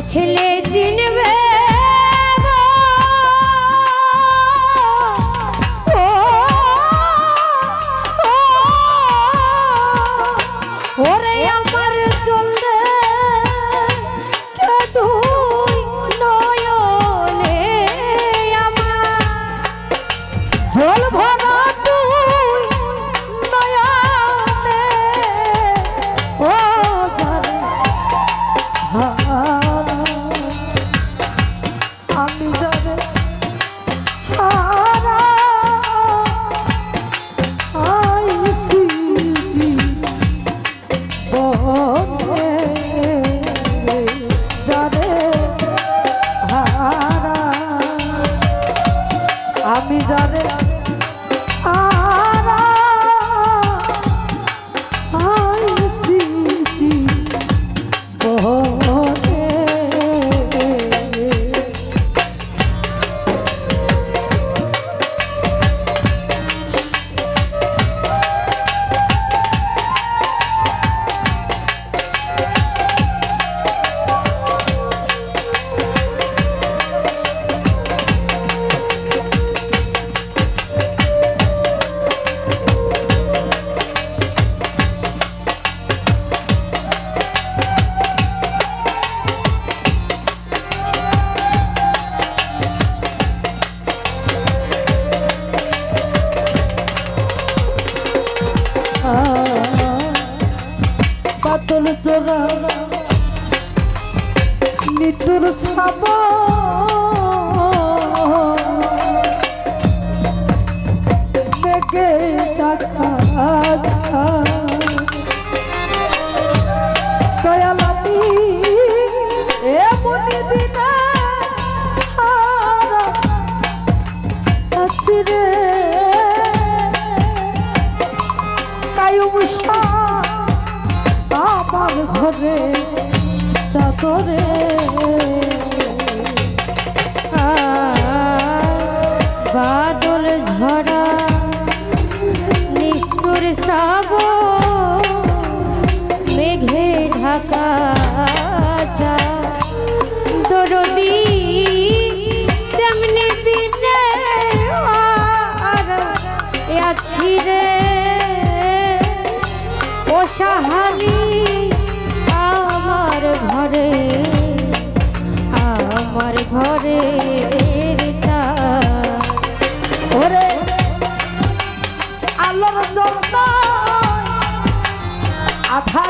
দেখলে আমি জানে হারা ঘরে ওরে। আলোর জন্য আধারের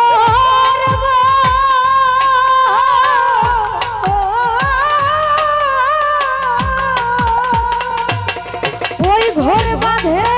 Yeah.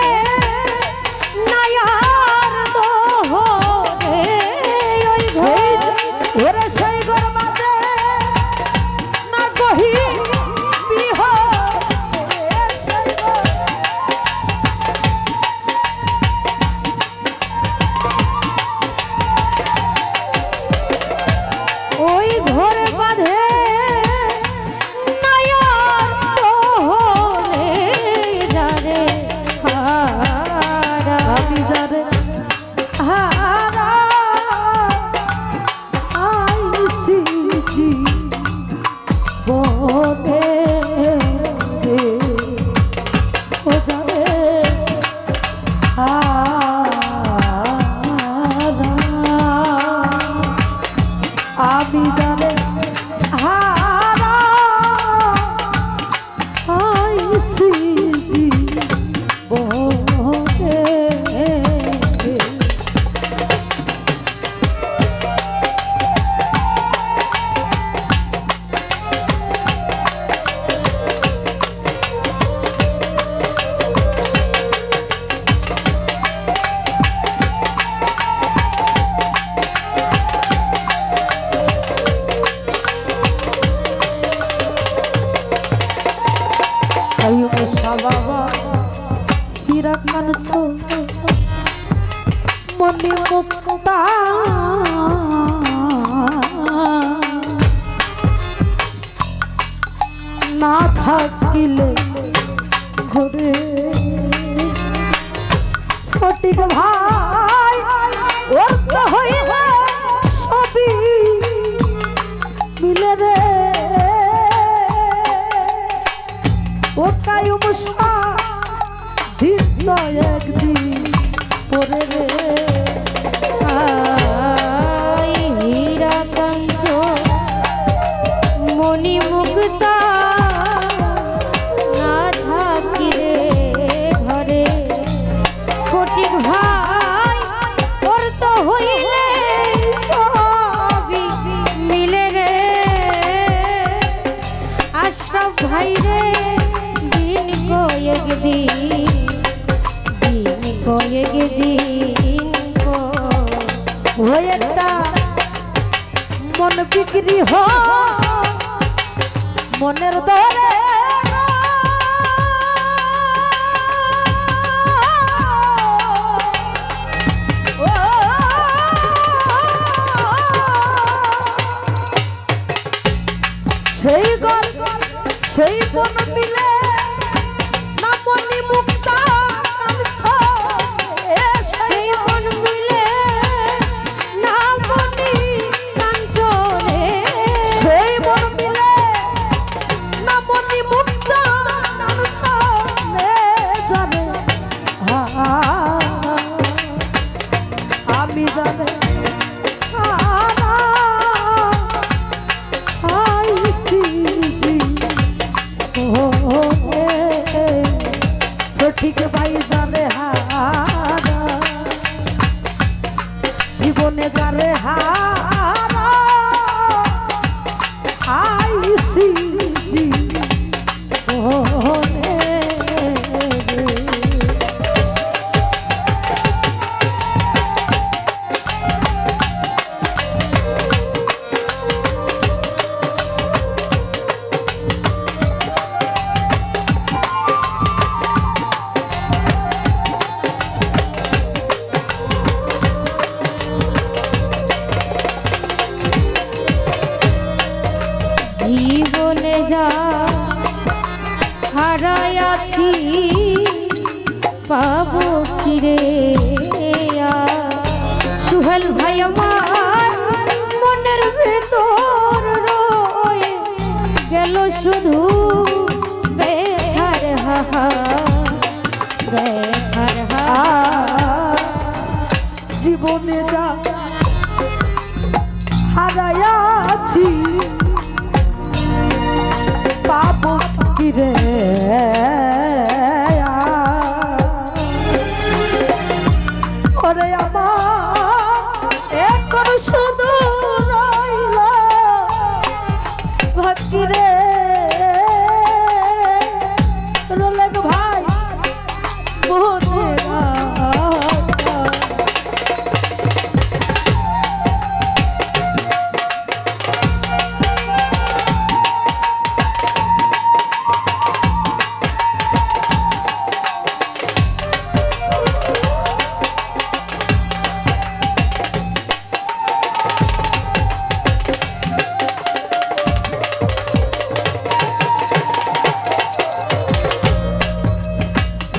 ঘরে। সঠিক ভাই অর্থ হইল সবই। মিলে রে। ও কায়ুম সাধীর একদিন পরে রে। বিক্রি হ মনের দরে জীবনে যা হারাইয়াছি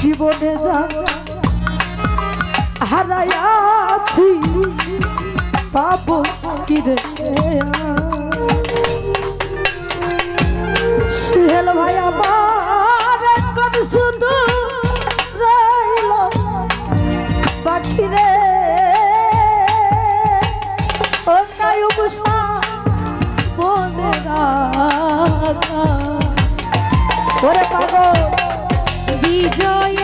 জীবনে যা হারাইয়াছি পাপ কি রে? সুহেল ভাই আমার একবার শুধু রইল বাকি রে মনে রাখা। পাগল। joy.